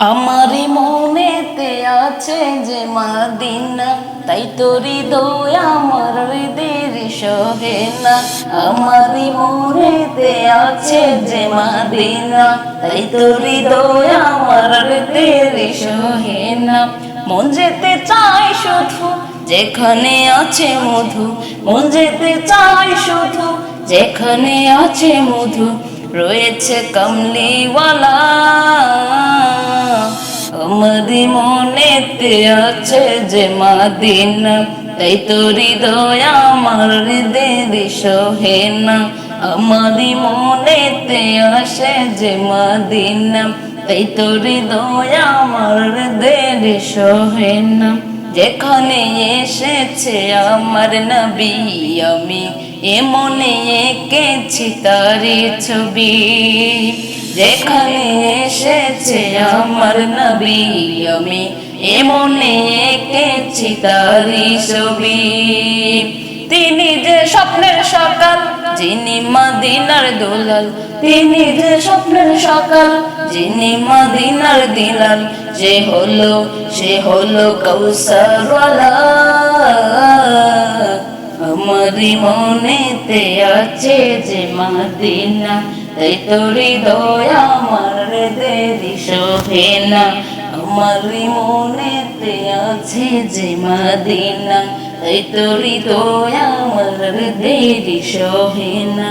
আমারই মনেতে আছে যে মাদিনা, তাই তোরি হৃদয় আমার হৃদয়ের সহে না আমারই মনেতে আছে যে মাদিনা, তাই তোরি হৃদয় আমার হৃদয়ের সহে না মন যেতে চাই শুধু যেখানে আছে মধু, মন যেতে চাই শুধু যেখানে আছে মধু, রয়েছে কমলিওয়ালা আমারি মনেতে আছে যে মাদিনা, তাই তো হৃদয় আমার হৃদয়ের সহে না আমারি মনেতে আসে যে মাদিনা, তাই তো হৃদয় আমার হৃদয়ের সহে যেখানে এসেছে আমার নবী, আমি এ মনে এঁকেছি তারি ছবি। যেখানে এসেছে আমার নবী, আমি এ মনে এঁকেছি তারি ছবি। তিনি যে স্বপ্নের সকাল, যিনি মাদিনার দোলাল। তিনি যে স্বপ্নের সকাল, যিনি মাদিনার দিলাল। যে হলো, সে হলো কৌসারওয়ালা আমারি মনেতে আছে যে মাদিনা তোর হৃদয় আমার দেরি সহে না আমারি মনেতে আছে যে মাদিনা। তোর হৃদয় আমার দেরি সহে না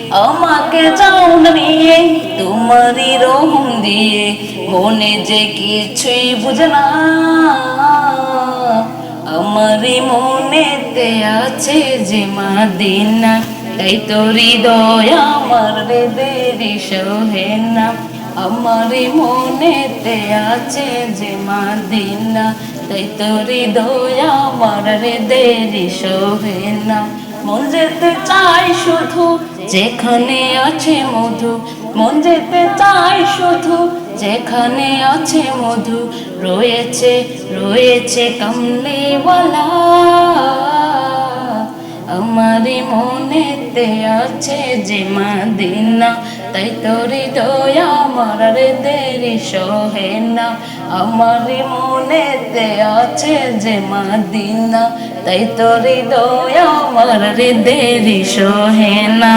আমাকে যাও না নিয়ে, তোমারই রহম দিয়ে। মনে যে কিছুই বুঝে না, আমারই মনেতে আছে যে মাদিনা। তাই তো হৃদয় আমার দেরি সহে না, আমারই মনেতে আছে যে মাদিনা। তাই তো হৃদয় আমার দেরি সহে না। মন যেতে চাই শুধু, যেখানে আছে মধু। মন যেতে চাই শুধু, যেখানে আছে মধু। রয়েছে রয়েছে কমলিওয়ালা। আমারই মনেতে আছে যে মাদিনা, তাই তোরি দয়া আমার দেরি সহে না। আমারি মনেতে আছে যে মাদিনা, তাই তোরি দয়া আমার দেরি সহে না।